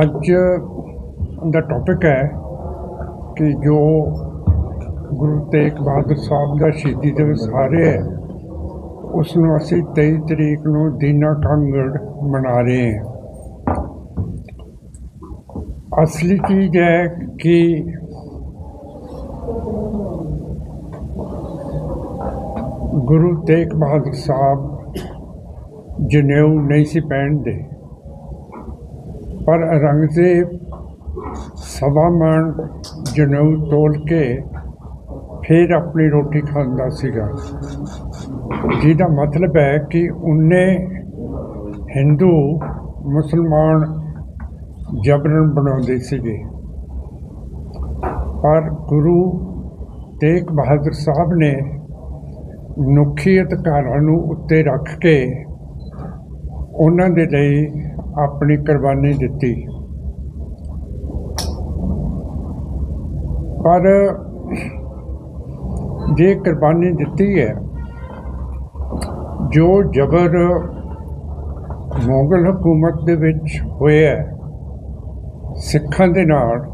ਅੱਜ ਦਾ ਟੌਪਿਕ ਹੈ ਕਿ ਜੋ ਗੁਰੂ ਤੇਗ ਬਹਾਦਰ ਸਾਹਿਬ ਦਾ ਸ਼ਹੀਦੀ ਦਿਵਸ ਆ ਰਿਹਾ ਹੈ ਉਸ ਨੂੰ ਅਸੀਂ 23 ਤਰੀਕ ਨੂੰ ਦੀਨਾ ਕਾਂਗੜ ਮਨਾ ਰਹੇ ਹਾਂ। ਅਸਲੀ ਚੀਜ਼ ਹੈ ਕਿ ਗੁਰੂ ਤੇਗ ਬਹਾਦਰ ਸਾਹਿਬ ਜਨੇਊ ਨਹੀਂ ਸੀ ਪਹਿਨਦੇ। ਪਰ ਔਰੰਗਜ਼ੇਬ ਸਵਾ ਮਣ ਜਨੇਊ ਤੋਲ ਕੇ ਫਿਰ ਆਪਣੀ ਰੋਟੀ ਖਾਂਦਾ ਸੀਗਾ। ਜਿਹਦਾ ਮਤਲਬ ਹੈ ਕਿ ਉਹਨੇ ਹਿੰਦੂ, ਮੁਸਲਮਾਨ ਜਬਰਨ ਬਣਾਉਂਦੇ ਸੀਗੇ। ਪਰ ਗੁਰੂ ਤੇਗ ਬਹਾਦਰ ਸਾਹਿਬ ਨੇ ਮਨੁੱਖੀ ਅਧਿਕਾਰਾਂ ਨੂੰ ਉੱਤੇ ਰੱਖ ਕੇ ਉਹਨਾਂ ਦੇ ਲਈ ਆਪਣੀ ਕੁਰਬਾਨੀ ਦਿੱਤੀ। ਪਰ ਜੇ ਕੁਰਬਾਨੀ ਦਿੱਤੀ ਹੈ, ਜੋ ਜ਼ਬਰ ਮੁਗਲ ਹਕੂਮਤ ਦੇ ਵਿੱਚ ਹੋਇਆ ਸਿੱਖਾਂ ਦੇ ਨਾਲ,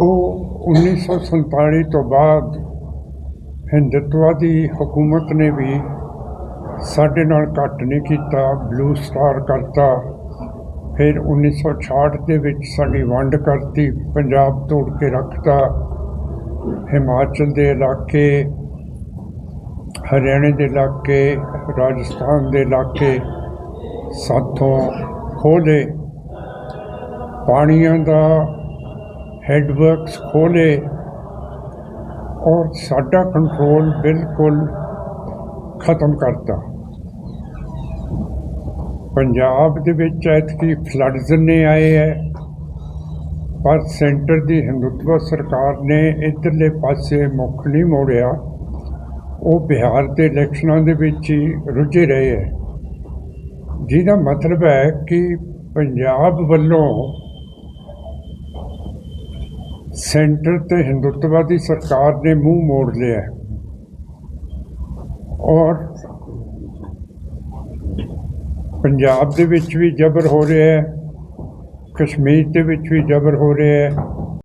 ਉਹ 1947 ਤੋਂ ਬਾਅਦ ਹਿੰਦੁਤਵਾਦੀ ਹਕੂਮਤ ਨੇ ਵੀ ਸਾਡੇ ਨਾਲ ਘੱਟ ਨਹੀਂ ਕੀਤਾ ਬਲੂ ਸਟਾਰ ਕਰਤਾ। ਫਿਰ 1966 ਦੇ ਵਿੱਚ ਸਾਡੀ ਵੰਡ ਕਰਤੀ, ਪੰਜਾਬ ਤੋੜ ਕੇ ਰੱਖਤਾ। ਹਿਮਾਚਲ ਦੇ ਇਲਾਕੇ, ਹਰਿਆਣੇ ਦੇ ਇਲਾਕੇ, ਰਾਜਸਥਾਨ ਦੇ ਇਲਾਕੇ ਸਾਥੋਂ ਖੋਲੇ ਪਾਣੀਆਂ ਦਾ ਹੈਡਵਰਕਸ ਖੋਲੇ ਔਰ ਸਾਡਾ ਕੰਟਰੋਲ ਬਿਲਕੁਲ ਖਤਮ ਕਰਤਾ। ਪੰਜਾਬ ਦੇ ਵਿੱਚ ਐਤਕੀ ਫਲੱਡਸ ਨੇ ਆਏ ਹੈ ਪਰ ਸੈਂਟਰ ਦੀ ਹਿੰਦੁਤਵ ਸਰਕਾਰ ਨੇ ਇਧਰਲੇ ਪਾਸੇ ਮੁੱਖ ਨਹੀਂ ਮੋੜਿਆ। ਉਹ ਬਿਹਾਰ ਦੇ ਇਲੈਕਸ਼ਨਾਂ ਦੇ ਵਿੱਚ ਹੀ ਰੁੱਝੇ ਰਹੇ ਹੈ ਜਿਹਦਾ ਮਤਲਬ ਹੈ ਕਿ ਪੰਜਾਬ ਵੱਲੋਂ ਸੈਂਟਰ ਤੇ ਹਿੰਦੁੱਤਵਾਦੀ ਸਰਕਾਰ ਨੇ ਮੂੰਹ ਮੋੜ ਲਿਆ। ਔਰ ਪੰਜਾਬ ਦੇ ਵਿੱਚ ਵੀ ਜ਼ਬਰ ਹੋ ਰਿਹਾ ਹੈ, ਕਸ਼ਮੀਰ ਦੇ ਵਿੱਚ ਵੀ ਜ਼ਬਰ ਹੋ ਰਿਹਾ ਹੈ।